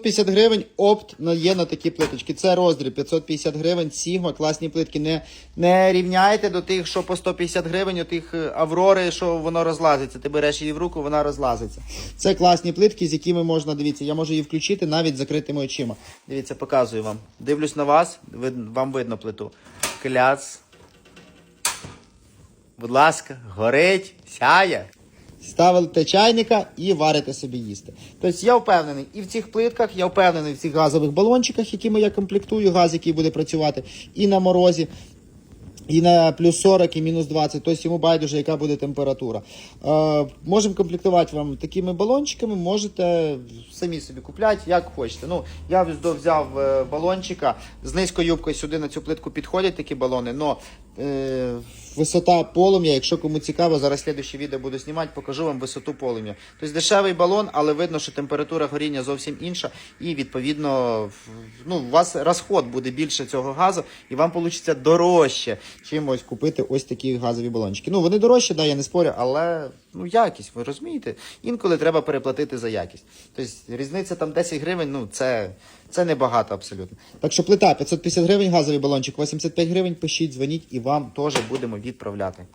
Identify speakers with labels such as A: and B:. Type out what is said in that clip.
A: 550 гривень опт є на такі плиточки. Це роздріб 550 гривень, Сігма, класні плитки. Не, не рівняйте до тих, що по 150 гривень, у тих е, Аврори, що воно розлазиться. Ти береш її в руку, вона розлазиться. Це класні плитки, з якими можна, дивіться, я можу її включити навіть закритими очима. Дивіться, показую вам. Дивлюсь на вас, вид- вам видно плиту. Кляц. Будь ласка, горить, сяє. Ставите чайника і варите собі їсти. Тобто я впевнений і в цих плитках, я впевнений в цих газових балончиках, якими я комплектую, газ, який буде працювати, і на морозі. І на плюс 40, і мінус 20, тобто йому байдуже, яка буде температура. Е, можемо комплектувати вам такими балончиками, можете самі собі купляти, як хочете. Ну, я взяв е, балончика з низькою юбкою сюди на цю плитку підходять такі балони, але е, висота полум'я, якщо кому цікаво, зараз слідуще відео буду знімати, покажу вам висоту полум'я. Тобто дешевий балон, але видно, що температура горіння зовсім інша, і відповідно ну, у вас розход буде більше цього газу, і вам вийде дорожче, чим ось купити ось такі газові балончики. Ну, вони дорожчі, да, я не спорю, але ну, якість, ви розумієте? Інколи треба переплатити за якість. Тобто різниця там 10 гривень, ну це, це небагато абсолютно. Так що плита 550 гривень, газовий балончик 85 гривень, пишіть, дзвоніть і вам теж будемо відправляти.